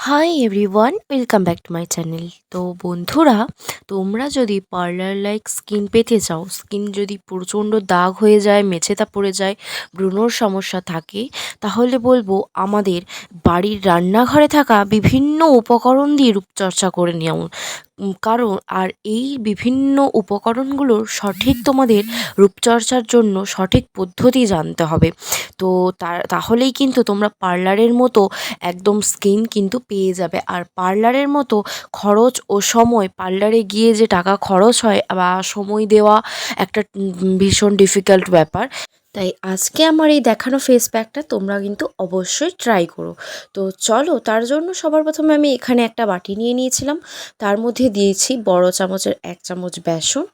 Hi everyone welcome back to my channel তো বন্ধুরা তোমরা যদি পার্লার লাইক স্কিন পেতে চাও স্কিন যদি প্রচণ্ড দাগ হয়ে যায় মেছেতা পড়ে যায় ব্রুনোর সমস্যা থাকে তাহলে বলব আমাদের বাড়ির রান্নাঘরে থাকা বিভিন্ন উপকরণ দিয়ে রূপচর্চা করে নেও। উম, কারণ আর এই বিভিন্ন উপকরণগুলোর সঠিক তোমাদের রূপচর্চার জন্য সঠিক পদ্ধতি জানতে হবে। তো তাহলেই কিন্তু তোমরা পার্লারের মতো একদম স্কিন কিন্তু পেয়ে যাবে। আর পার্লারের মতো খরচ ও সময়, পার্লারে গিয়ে যে টাকা খরচ হয় বা সময় দেওয়া একটা ভীষণ ডিফিকাল্ট ব্যাপার। তাই আজকে আমার এই দেখানো ফেস প্যাকটা তোমরা কিন্তু অবশ্যই ট্রাই করো। তো চলো, তার জন্য সবার প্রথমে আমি এখানে একটা বাটি নিয়ে নিয়েছিলাম। তার মধ্যে দিয়েছি বড় চামচের এক চামচ বেসন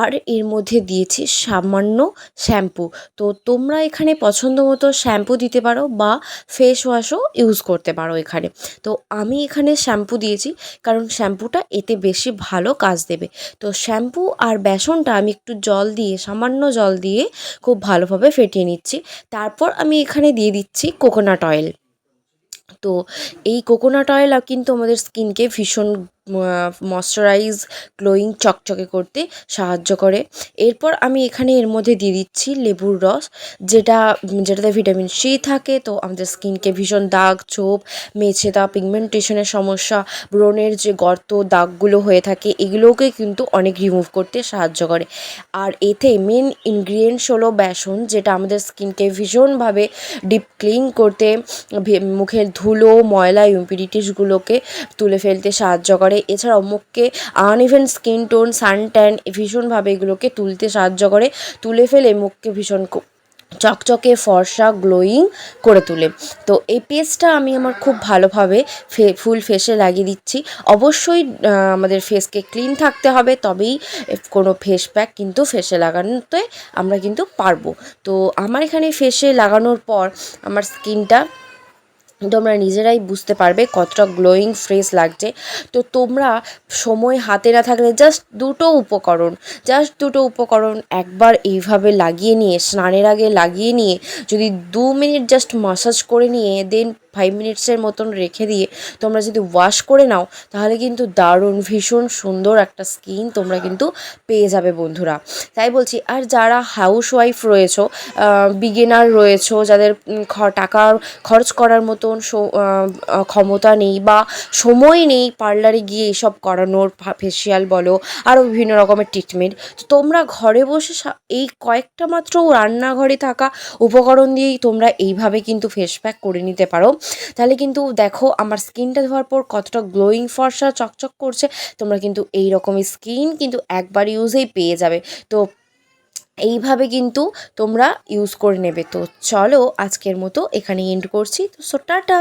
আর এর মধ্যে দিয়েছি সামান্য শ্যাম্পু তো তোমরা এখানে পছন্দ মতো শ্যাম্পু দিতে পারো বা ফেস ওয়াশও ইউজ করতে পারো এখানে। তো আমি এখানে শ্যাম্পু দিয়েছি কারণ শ্যাম্পুটা এতে বেশি ভালো কাজ দেবে। তো শ্যাম্পু আর বেসনটা আমি একটু জল দিয়ে, সামান্য জল দিয়ে খুব ভালোভাবে ফেটিয়ে নিচ্ছি। তারপর আমি এখানে দিয়ে দিচ্ছি কোকোনাট অয়েল তো এই কোকোনাট অয়েল কিন্তু আমাদের স্কিনকে ভীষণ ময়শ্চারাইজ গ্লোয়িং চকচকে করতে সাহায্য করে। এরপর আমি এখানে এর মধ্যে দিয়ে দিচ্ছি লেবুর রস, যেটা, যেটাতে ভিটামিন সি থাকে। তো আমাদের স্কিনকে ভীষণ দাগ, ছোপ মেছেদা পিগমেন্টেশনের সমস্যা, ব্রণের যে গর্ত, দাগগুলো হয়ে থাকে, এগুলোকে কিন্তু অনেক রিমুভ করতে সাহায্য করে। আর এতে মেন ইনগ্রিডিয়েন্টস হলো বেসন, যেটা আমাদের স্কিনকে ভীষণভাবে ডিপ ক্লিন করতে মুখের ধুলো, ময়লা ইউপিডিটিসগুলোকে তুলে ফেলতে সাহায্য করে। এছাড়াও মুখকে uneven skin tone sun tan ভীষণভাবে এগুলোকে তুলতে সাহায্য করে। তুলে ফেলে মুখকে ভীষণ চকচকে, ফর্সা গ্লোয়িং করে তোলে। তো এই পেস্টটা আমি আমার খুব ভালোভাবে ফে ফুল ফেসে লাগিয়ে দিচ্ছি। অবশ্যই আমাদের ফেসকে ক্লিন থাকতে হবে, তবেই কোনো ফেস প্যাক কিন্তু ফেসে লাগানোতে আমরা কিন্তু পারব। তো আমার এখানে ফেসে লাগানোর পর আমার স্কিনটা তোমরা নিজেরাই বুঝতে পারবে কতটা গ্লোয়িং ফ্রেশ লাগছে। তো তোমরা সময় হাতে না থাকলে জাস্ট দুটো উপকরণ জাস্ট দুটো উপকরণ একবার এইভাবে লাগিয়ে নিয়ে, স্নানের আগে লাগিয়ে নিয়ে, যদি দু মিনিট জাস্ট মাসাজ করে নিয়ে দেন ফাইভ মিনিটসের মতন রেখে দিয়ে তোমরা যদি ওয়াশ করে নাও, তাহলে কিন্তু দারুণ, ভীষণ সুন্দর একটা স্কিন তোমরা কিন্তু পেয়ে যাবে বন্ধুরা। তাই বলছি, আর যারা হাউস ওয়াইফ রয়েছো বিগিনার রয়েছো, যাদের টাকা খরচ করার মতন ক্ষমতা নেই বা সময় নেই পার্লারে গিয়ে এসব করানোর ফেসিয়াল বলো আরও বিভিন্ন রকমের ট্রিটমেন্ট তো তোমরা ঘরে বসে এই কয়েকটা মাত্র রান্নাঘরে থাকা উপকরণ দিয়েই তোমরা এইভাবে কিন্তু ফেস প্যাক করে নিতে পারো। তাহলে কিন্তু দেখো আমার স্কিনটা ধোয়ার পর কতটা গ্লোয়িং ফর্সা চকচক করছে, তোমরা কিন্তু এই রকমের স্কিন কিন্তু একবার ইউজেই পেয়ে যাবে। তো এইভাবে কিন্তু তোমরা ইউজ করে নেবে। তো চলো আজকের মতো এখানে এন্ড করছি। তো সো টাটা!